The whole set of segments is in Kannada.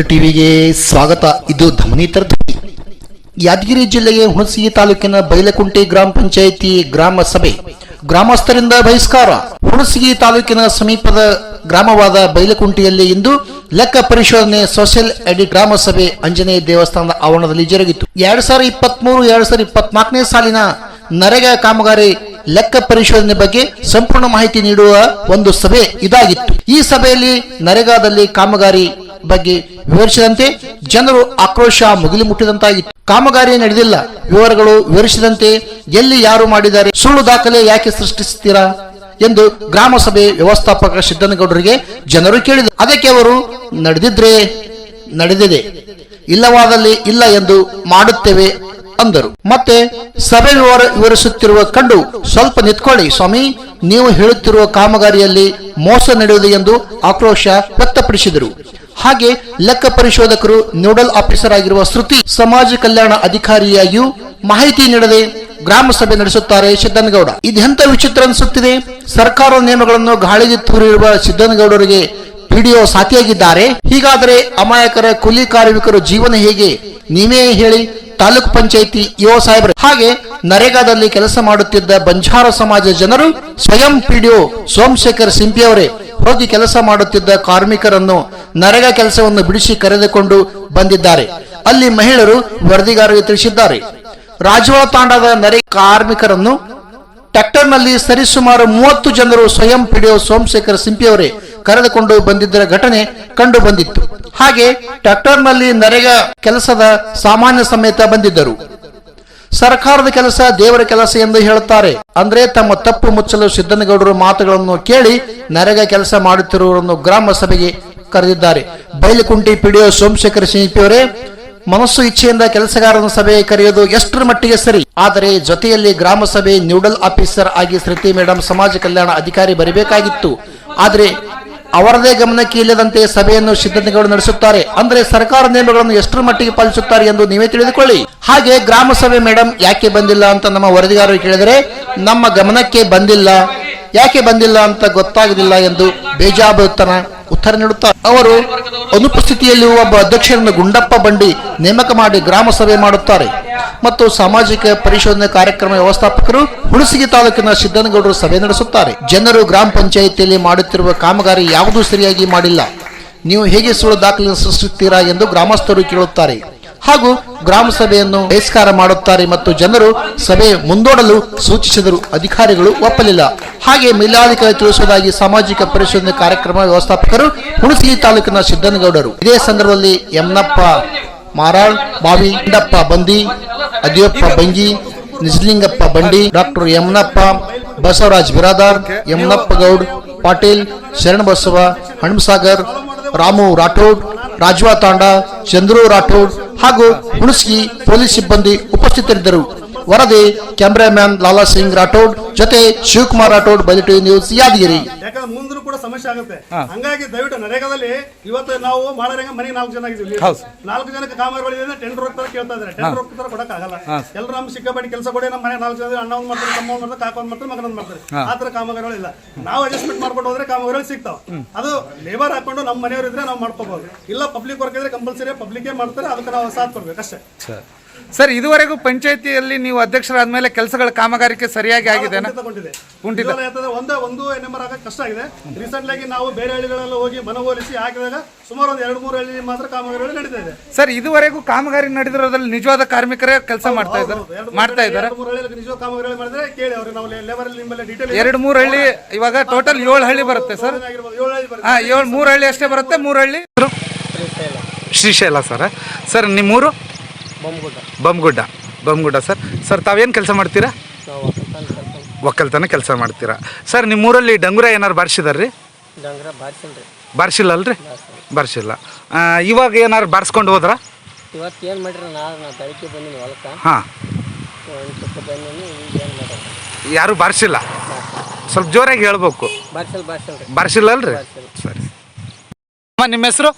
ಬಯಲು ಟಿವಿಗೆ ಸ್ವಾಗತ. ಇದು ಧಮನಿತರ ಧ್ವನಿ ಯಾದಗಿರಿ ಜಿಲ್ಲೆಯ ಹುಣಸಗಿ ತಾಲೂಕಿನ ಬೈಲಕುಂಟೆ ಗ್ರಾಮ ಪಂಚಾಯಿತಿ ಗ್ರಾಮ ಸಭೆ. ಗ್ರಾಮಸ್ಥರಿಂದ ಬಹಿಷ್ಕಾರ. ಹುಣಸಗಿ ತಾಲೂಕಿನ ಸಮೀಪದ ಗ್ರಾಮವಾದ ಬೈಲಕುಂಟೆಯಲ್ಲಿ ಇಂದು ಲೆಕ್ಕ ಪರಿಶೋಧನೆ ಸೋಷಿಯಲ್ ಎಡಿಟ್ ಗ್ರಾಮ ಸಭೆ ಆಂಜನೇಯ ದೇವಸ್ಥಾನದ ಆವರಣದಲ್ಲಿ ಜರುಗಿತು. ಎರಡ್ ಸಾವಿರದ ಇಪ್ಪತ್ಮೂರು, ಎರಡ್ ಸಾವಿರದ ಇಪ್ಪತ್ನಾಲ್ಕನೇ ಸಾಲಿನ ನರೇಗಾ ಕಾಮಗಾರಿ ಲೆಕ್ಕ ಪರಿಶೋಧನೆ ಬಗ್ಗೆ ಸಂಪೂರ್ಣ ಮಾಹಿತಿ ನೀಡುವ ಒಂದು ಸಭೆ ಇದಾಗಿತ್ತು. ಈ ಸಭೆಯಲ್ಲಿ ನರೇಗಾದಲ್ಲಿ ಕಾಮಗಾರಿ ಬಗ್ಗೆ ವಿವರಿಸಿದಂತೆ ಜನರು ಆಕ್ರೋಶ ಮುಗಿಲು ಮುಟ್ಟಿದಂತಾಗಿತ್ತು ಕಾಮಗಾರಿ ನಡೆದಿಲ್ಲ. ವಿವರಗಳು ವಿವರಿಸಿದಂತೆ ಎಲ್ಲಿ ಯಾರು ಮಾಡಿದ್ದಾರೆ, ಸುಳ್ಳು ದಾಖಲೆ ಯಾಕೆ ಸೃಷ್ಟಿಸುತ್ತೀರಾ ಎಂದು ಗ್ರಾಮಸಭೆ ವ್ಯವಸ್ಥಾಪಕ ಸಿದ್ದನಗೌಡರಿಗೆ ಜನರು ಕೇಳಿದರು. ಅದಕ್ಕೆ ಅವರು, ನಡೆದಿದ್ರೆ ನಡೆದಿದೆ, ಇಲ್ಲವಾದಲ್ಲಿ ಇಲ್ಲ ಎಂದು ಮಾಡುತ್ತೇವೆ ಅಂದರು. ಮತ್ತೆ ಸಭೆ ವಿವರ ವಿವರಿಸುತ್ತಿರುವ ಕಂಡು ಸ್ವಲ್ಪ ನಿಂತ್ಕೊಳ್ಳಿ ಸ್ವಾಮಿ, ನೀವು ಹೇಳುತ್ತಿರುವ ಕಾಮಗಾರಿಯಲ್ಲಿ ಮೋಸ ನಡೆಯುವುದು ಎಂದು ಆಕ್ರೋಶ ವ್ಯಕ್ತಪಡಿಸಿದರು. ಹಾಗೆ ಲೆಕ್ಕ ಪರಿಶೋಧಕರು ನೋಡಲ್ ಆಫೀಸರ್ ಆಗಿರುವ ಶ್ರುತಿ ಸಮಾಜ ಕಲ್ಯಾಣ ಅಧಿಕಾರಿಯಾಗಿಯೂ ಮಾಹಿತಿ ನೀಡದೆ ಗ್ರಾಮ ಸಭೆ ನಡೆಸುತ್ತಾರೆ ಸಿದ್ದನಗೌಡ. ಇದೆಂತ ವಿಚಿತ್ರ ಅನಿಸುತ್ತಿದೆ. ಸರ್ಕಾರ ನಿಯಮಗಳನ್ನು ಗಾಳಿಗೆ ತೂರಿರುವ ಸಿದ್ದನಗೌಡರಿಗೆ ಪಿಡಿಒ ಸಾಥಿಯಾಗಿದ್ದಾರೆ. ಹೀಗಾದರೆ ಅಮಾಯಕರ ಕೂಲಿ ಕಾರ್ಮಿಕರು ಜೀವನ ಹೇಗೆ? ನೀವೇ ಹೇಳಿ. ತಾಲೂಕು ಪಂಚಾಯಿತಿ ಯುವ ಸಾಹೇಬರು. ಹಾಗೆ ನರೇಗಾದಲ್ಲಿ ಕೆಲಸ ಮಾಡುತ್ತಿದ್ದ ಬಂಜಾರ ಸಮಾಜ ಜನರು ಸ್ವಯಂ ಪಿಡಿಒ ಸೋಮಶೇಖರ್ ಸಿಂಪಿಯವರೇ ಹೋಗಿ ಕೆಲಸ ಮಾಡುತ್ತಿದ್ದ ಕಾರ್ಮಿಕರನ್ನು ನರೇಗಾ ಕೆಲಸವನ್ನು ಬಿಡಿಸಿ ಕರೆದುಕೊಂಡು ಬಂದಿದ್ದಾರೆ. ಅಲ್ಲಿ ಮಹಿಳೆಯರು ವರದಿಗಾರರಿಗೆ ತಿಳಿಸಿದ್ದಾರೆ. ರಾಜವಾಳ ತಾಂಡದ ನರೆ ಕಾರ್ಮಿಕರನ್ನು ಟ್ರ್ಯಾಕ್ಟರ್ನಲ್ಲಿ ಸರಿಸುಮಾರು ಮೂವತ್ತು ಜನರು ಸ್ವಯಂ ಪಿಡಿಒ ಸೋಮಶೇಖರ್ ಸಿಂಪಿಯವರೇ ಕರೆದುಕೊಂಡು ಬಂದಿದ್ದರ ಘಟನೆ ಕಂಡು ಬಂದಿತ್ತು ಹಾಗೆ ಟ್ರ್ಯಾಕ್ಟರ್ನಲ್ಲಿ ನರೇಗಾ ಕೆಲಸದ ಸಾಮಾನ್ಯ ಸಮೇತ ಬಂದಿದ್ದರು. ಸರ್ಕಾರದ ಕೆಲಸ ದೇವರ ಕೆಲಸ ಎಂದು ಹೇಳುತ್ತಾರೆ. ಅಂದ್ರೆ ತಮ್ಮ ತಪ್ಪು ಮುಚ್ಚಲು ಸಿದ್ದನಗೌಡರು ಮಾತುಗಳನ್ನು ಕೇಳಿ ನರೇಗಾ ಕೆಲಸ ಮಾಡುತ್ತಿರುವವರನ್ನು ಗ್ರಾಮ ಸಭೆಗೆ ಕರೆದಿದ್ದಾರೆ. ಬೈಲಕುಂಟಿ ಪಿಡಿಒ ಸೋಮಶೇಖರ್ ಸಿಂಪಿಯವರೇ, ಮನಸ್ಸು ಇಚ್ಛೆಯಿಂದ ಕೆಲಸಗಾರನ ಸಭೆ ಕರೆಯೋದು ಎಷ್ಟರ ಮಟ್ಟಿಗೆ ಸರಿ? ಆದರೆ ಜೊತೆಯಲ್ಲಿ ಗ್ರಾಮ ಸಭೆ ನ್ಯೂಡಲ್ ಆಫೀಸರ್ ಆಗಿ ಶ್ರುತಿ ಮೇಡಮ್ ಸಮಾಜ ಕಲ್ಯಾಣ ಅಧಿಕಾರಿ ಬರಬೇಕಾಗಿತ್ತು. ಆದರೆ ಅವರದೇ ಗಮನಕ್ಕೆ ಇಲ್ಲದಂತೆ ಸಭೆಯನ್ನು ಸಿದ್ಧತೆಗಳು ನಡೆಸುತ್ತಾರೆ. ಅಂದ್ರೆ ಸರ್ಕಾರ ನಿಯಮಗಳನ್ನು ಎಷ್ಟರ ಮಟ್ಟಿಗೆ ಪಾಲಿಸುತ್ತಾರೆ ಎಂದು ನೀವೇ ತಿಳಿದುಕೊಳ್ಳಿ. ಹಾಗೆ ಗ್ರಾಮ ಸಭೆ ಮೇಡಮ್ ಯಾಕೆ ಬಂದಿಲ್ಲ ಅಂತ ನಮ್ಮ ವರದಿಗಾರರು ಕೇಳಿದರೆ, ನಮ್ಮ ಗಮನಕ್ಕೆ ಬಂದಿಲ್ಲ. ಯಾಕೆ ಬಂದಿಲ್ಲ ಅಂತ ಗೊತ್ತಾಗಲಿಲ್ಲ ಎಂದು ಬೇಜಾಬುತನ ಉತ್ತರ ನೀಡುತ್ತಾರೆ ಅವರು ಅನುಪಸ್ಥಿತಿಯಲ್ಲಿ ಒಬ್ಬ ಅಧ್ಯಕ್ಷರನ್ನು ಗುಂಡಪ್ಪ ಬಂಡಿ ನೇಮಕ ಮಾಡಿ ಗ್ರಾಮ ಸಭೆ ಮಾಡುತ್ತಾರೆ. ಮತ್ತು ಸಾಮಾಜಿಕ ಪರಿಶೋಧನೆ ಕಾರ್ಯಕ್ರಮ ವ್ಯವಸ್ಥಾಪಕರು ಹುಣಸಗಿ ತಾಲೂಕಿನ ಸಿದ್ದನಗೌಡರು ಸಭೆ ನಡೆಸುತ್ತಾರೆ. ಜನರು ಗ್ರಾಮ ಪಂಚಾಯಿತಿಯಲ್ಲಿ ಮಾಡುತ್ತಿರುವ ಕಾಮಗಾರಿ ಯಾವುದೂ ಸರಿಯಾಗಿ ಮಾಡಿಲ್ಲ. ನೀವು ಹೇಗೆ ಸುಳ್ಳು ದಾಖಲೆ ಸೃಷ್ಟಿಸುತ್ತೀರಾ ಎಂದು ಗ್ರಾಮಸ್ಥರು ಕೇಳುತ್ತಾರೆ. ಹಾಗೂ ಗ್ರಾಮ ಸಭೆಯನ್ನು ಬಹಿಷ್ಕಾರ ಮಾಡುತ್ತಾರೆ ಮತ್ತು ಜನರು ಸಭೆ ಮುಂದೂಡಲು ಸೂಚಿಸಿದರು ಅಧಿಕಾರಿಗಳು ಒಪ್ಪಲಿಲ್ಲ. ಹಾಗೆ ಮೇಲಾಧಿಕಾರಿ ತಿಳಿಸುವುದಾಗಿ ಸಾಮಾಜಿಕ ಪರಿಶೋಧನೆ ಕಾರ್ಯಕ್ರಮ ವ್ಯವಸ್ಥಾಪಕರು ಹುಣಸಗಿ ತಾಲೂಕಿನ ಸಿದ್ದನಗೌಡರು. ಇದೇ ಸಂದರ್ಭದಲ್ಲಿ ಯಮನಪ್ಪ ಮಾರಾಳ್, ಬಾವಿ ಇಂಡಪ್ಪ ಬಂದಿ, ಅದಿಯಪ್ಪ ಬಂಗಿ ನಿಜಲಿಂಗಪ್ಪ ಬಂಡಿ, ಡಾಕ್ಟರ್ ಯಮನಪ್ಪ, ಬಸವರಾಜ್ ಬಿರಾದಾರ್, ಯಮನಪ್ಪ ಗೌಡ್, ಪಾಟೀಲ್, ಶರಣಬಸವ ಹಣಸಾಗರ್ ರಾಮು ರಾಠೋಡ್ ರಾಜವಾ ತಾಂಡ ಚಂದ್ರು ರಾಠೋಡ್ ಹಾಗೂ ಹುಣಸ್ಗಿ ಪೊಲೀಸ್ ಸಿಬ್ಬಂದಿ ಉಪಸ್ಥಿತರಿದ್ದರು. ವರದಿ ಕ್ಯಾಮ್ರಾಮ್ಯಾನ್ ಲಾಲಾ ಸಿಂಗ್ ರಾಠೋಡ್ ಜೊತೆ ಶಿವಕುಮಾರ್ ರಾಠೋಡ್ ಬಜೆಟ್ ನ್ಯೂಸ್ ಯಾದಗಿರಿ. ಯಾಕಂದ್ರೆ ಮುಂದೂ ಕೂಡ ಸಮಸ್ಯೆ ಆಗುತ್ತೆ. ಹಂಗಾಗಿ ದಯವಿಟ್ಟು ನರೇಗಾದಲ್ಲಿ ಇವತ್ತು ನಾವು ಮಾಡೋರಂಗ ಮನೆಗೆ ನಾಲ್ಕು ಜನ ಆಗಿದ್ದೀವಿ ಹೌದು. ನಾಲ್ಕು ಜನಕ್ಕೆ ಕಾಮಗಾರಿಗಳಿದೆ ಟೆಂಡರ್ ಹೋಗ್ತಾರೆ ಕೇಳ್ತಾ ಇದ್ದಾರೆ. ಟೆಂಡರ್ ಹೋಗ್ತಾರೆ ಕೊಡಕ್ ಆಗಲ್ಲ. ಎಲ್ಲರೂ ನಮ್ಗೆ ಸಿಕ್ಕಾಪಟ್ಟಿ ಕೆಲಸ ಕೊಡಿ ನಮ್ಮ ಮನೆ ನಾಲ್ಕು ಜನ ಅಣ್ಣ ಒಂದು ಮಾಡ್ತಾರೆ ತಮ್ಮ ಒಂದು ಮಾಡ್ತಾರೆ ಕಾಕ ಒಂದ್ ಮಾಡ್ತಾರೆ ಮಗನ ಮಾಡ್ತಾರೆ. ಆ ತರ ಕಾಮಗಾರಿಗಳಿಲ್ಲ ನಾವು ಅಡ್ಜಸ್ಟ್ಮೆಂಟ್ ಮಾಡ್ಕೊಂಡು ಹೋದ್ರೆ ಕಾಮಗಾರಿಗಳು ಸಿಗ್ತಾವ. ಅದು ಲೇಬರ್ ಹಾಕೊಂಡು ನಮ್ಮ ಮನೆಯವರು ಇದ್ರೆ ನಾವು ಮಾಡ್ಕೋಬಹುದು. ಇಲ್ಲ ಪಬ್ಲಿಕ್ ವರ್ಕ್ ಇದ್ರೆ ಕಂಪಲ್ಸರಿ ಪಬ್ಲಿಕ್ ಮಾಡ್ತಾರೆ ಅದಕ್ಕೆ ನಾವು ಸಾಥ್ ಕೊಡ್ಬೇಕು ಅಷ್ಟೇ. ಸರ್ ಇದುವರೆಗೂ ಪಂಚಾಯತಿಯಲ್ಲಿ ನೀವು ಅಧ್ಯಕ್ಷರಾದ ಮೇಲೆ ಕೆಲಸಗಳ ಕಾಮಗಾರಿಕೆ ಸರಿಯಾಗಿ ಆಗಿದೆ ಕುಂಠಿತ ಒಂದೇ ಒಂದು ನಂಬರ್ ಆಗಕ್ಕೆ ಕಷ್ಟ ಆಗಿದೆ. ರೀಸೆಂಟ್ ಆಗಿ ನಾವು ಬೇರೆ ಹಳ್ಳಿಗಳೆಲ್ಲ ಹೋಗಿ ಮನವೊಲಿಸಿ ಹಾಕಿದಾಗ ಸುಮಾರು ಒಂದು ಎರಡು ಮೂರು ಹಳ್ಳಿ ಮಾತ್ರ ಕಾಮಗಾರಿಗಳು ನಡೀತಾ ಇದೆ. ಸರ್ ಇದುವರೆಗೂ ಕಾಮಗಾರಿ ನಡೆದಿರೋದ್ರಲ್ಲಿ ನಿಜವಾದ ಕಾರ್ಮಿಕರೇ ಕೆಲಸ ಮಾಡ್ತಾ ಇದ್ದಾರೆ? ಮಾಡ್ತಾ ಇದ್ದಾರೆ? ಎರಡು ಮೂರು ಹಳ್ಳಿ ನಿಜ ಕಾಮಗಾರಿ ಮಾಡಿದ್ರೆ ಕೇಳಿ ಅವ್ರಿಗೆ ನಾವು ಲೆವರ್ ನಿಮ್ಮಲ್ಲಿ ಡೀಟೇಲ್ ಎರಡು ಮೂರು ಹಳ್ಳಿ ಇವಾಗ ಟೋಟಲ್ ಏಳು ಹಳ್ಳಿ ಬರುತ್ತೆ ಸರ್. ಆಗಿರ್ಬೋದು ಏಳು ಹಳ್ಳಿ ಬರುತ್ತೆ. ಹಾ ಏಳು ಮೂರು ಹಳ್ಳಿ ಅಷ್ಟೇ ಬರುತ್ತೆ ಮೂರು ಹಳ್ಳಿ. ಶ್ರೀಶೈಲ ಸರ್. ಸರ್ ನಿಮ್ಮೂರು? ಬೊಮ್ಗುಡ್ಡ ಬೊಮ್ಮಗುಡ್ಡ ಸರ್. ಸರ್ ತಾವೇನು ಕೆಲಸ ಮಾಡ್ತೀರಾ? ಒಕ್ಕಲ್ತನ ಕೆಲಸ ಮಾಡ್ತೀರಾ. ಸರ್ ನಿಮ್ಮೂರಲ್ಲಿ ಡಂಗುರ ಏನಾರು ಬಾರಿಸಿದಾರ್ರಿ? ರೀ ಬಾರಿಸಿಲ್ರಿ. ಬಾರಿಸಿಲ್ಲ. ಅಲ್ರಿ ಬಾರಿಸಿಲ್ಲ ಇವಾಗ ಏನಾರು ಬಾರಿಸ್ಕೊಂಡು ಹೋದ್ರ? ಇವತ್ತು ಏನು ಮಾಡ್ರಿ? ನಾಳೆ ನಾ ಬೆಳಗ್ಗೆ ಬಂದೀನಿ ಹೊಲಕ್ಕೆ. ಹಾಂ. ಯಾರು ಬಾರಿಸಿಲ್ಲ? ಸ್ವಲ್ಪ ಜೋರಾಗಿ ಹೇಳ್ಬೇಕು. ಬಾರಿಸಿಲ್ಲ ಅಲ್ರಿ ಸರಿ. ಅಮ್ಮ ನಿಮ್ಮ ಹೆಸರು?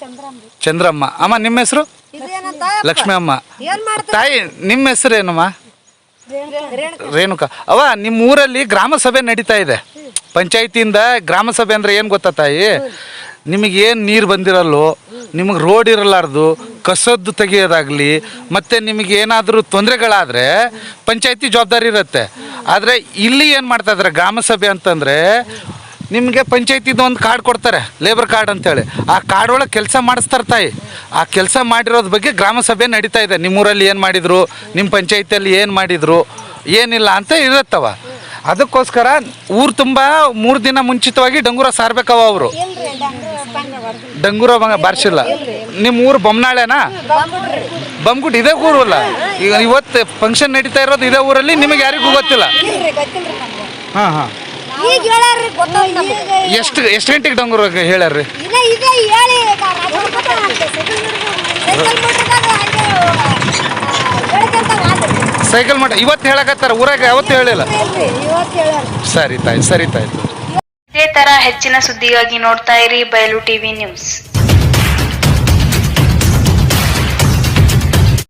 ಚಂದ್ರಮ್ಮ ಚಂದ್ರಮ್ಮ. ಅಮ್ಮ ನಿಮ್ಮ ಹೆಸರು? ಲಕ್ಷ್ಮಿ ಅಮ್ಮ ತಾಯಿ ನಿಮ್ಮ ಹೆಸರೇನಮ್ಮ ರೇಣುಕಾ. ಅವ ನಿಮ್ಮ ಊರಲ್ಲಿ ಗ್ರಾಮ ಸಭೆ ನಡೀತಾ ಇದೆ. ಪಂಚಾಯತಿಯಿಂದ ಗ್ರಾಮ ಸಭೆ ಅಂದ್ರೆ ಏನು ಗೊತ್ತಾ ತಾಯಿ? ನಿಮಗೆ ಏನು ನೀರು ಬಂದಿರಲ್ಲೋ ನಿಮಗೆ ರೋಡ್ ಇರಲಾರ್ದು ಕಸದ್ದು ತೆಗೆಯೋದಾಗಲಿ ಮತ್ತು ನಿಮಗೆ ಏನಾದರೂ ತೊಂದರೆಗಳಾದರೆ ಪಂಚಾಯತಿ ಜವಾಬ್ದಾರಿ ಇರುತ್ತೆ. ಆದರೆ ಇಲ್ಲಿ ಏನು ಮಾಡ್ತಾ ಇದ್ದಾರೆ ಗ್ರಾಮ ಸಭೆ ಅಂತಂದರೆ ನಿಮಗೆ ಪಂಚಾಯತಿದು ಒಂದು ಕಾರ್ಡ್ ಕೊಡ್ತಾರೆ ಲೇಬರ್ ಕಾರ್ಡ್ ಅಂತೇಳಿ. ಆ ಕಾರ್ಡ್ ಒಳಗೆ ಕೆಲಸ ಮಾಡಿಸ್ತಾರೆ ತಾಯಿ. ಆ ಕೆಲಸ ಮಾಡಿರೋದ್ರ ಬಗ್ಗೆ ಗ್ರಾಮ ಸಭೆ ನಡೀತಾ ಇದೆ. ನಿಮ್ಮೂರಲ್ಲಿ ಏನು ಮಾಡಿದರು ನಿಮ್ಮ ಪಂಚಾಯತಿಯಲ್ಲಿ ಏನು ಮಾಡಿದರು ಏನಿಲ್ಲ ಅಂತ ಇರುತ್ತವ. ಅದಕ್ಕೋಸ್ಕರ ಊರು ತುಂಬ ಮೂರು ದಿನ ಮುಂಚಿತವಾಗಿ ಡಂಗೂರ ಸಾರ್ಬೇಕವ ಅವರು. ಡಂಗೂರ ಬಂಗ ಬಾರಿಸಿಲ್ಲ. ನಿಮ್ಮ ಊರು ಬೊಮ್ಮನಾಳೆನಾ ಬಮ್ಗುಡ್ ಇದೇ ಊರು ಅಲ್ಲ. ಈಗ ಇವತ್ತು ಫಂಕ್ಷನ್ ನಡೀತಾ ಇರೋದು ಇದೇ ಊರಲ್ಲಿ ನಿಮಗೆ ಯಾರಿಗೂ ಗೊತ್ತಿಲ್ಲ. ಹಾಂ ಹಾಂ. ಈಗ ಹೇಳ್ಯಾರ್ರಿ ಗೊತ್ತಾಯ್ತು ನಮ್ಗೆ. ಎಷ್ಟು ಎಷ್ಟು ಗಂಟೆಗೆ ಡಂಗೂರ ಹೇಳ್ಯಾರ್ರಿ? ಇದ ಇದ ಹೇಳಿ ಸೈಕಲ್ ಹಂಗೆ ಹೇಳ್ಕೊಂತ ಇವತ್ತು ಹೇಳಕತ್ತಾರ ಊರಾಗ ಯಾವತ್ತು ಹೇಳಿಲ್ಲ. ಇಲ್ರಿ ಇವತ್ತು ಹೇಳ್ಯಾರ ಸರಿ ತಾಯಿ ಸರಿ ತಾಯ್ತು ಇದೇ ತರ ಹೆಚ್ಚಿನ ಸುದ್ದಿಗಾಗಿ ನೋಡ್ತಾ ಇರಿ ಬಯಲು ಟಿವಿ ನ್ಯೂಸ್.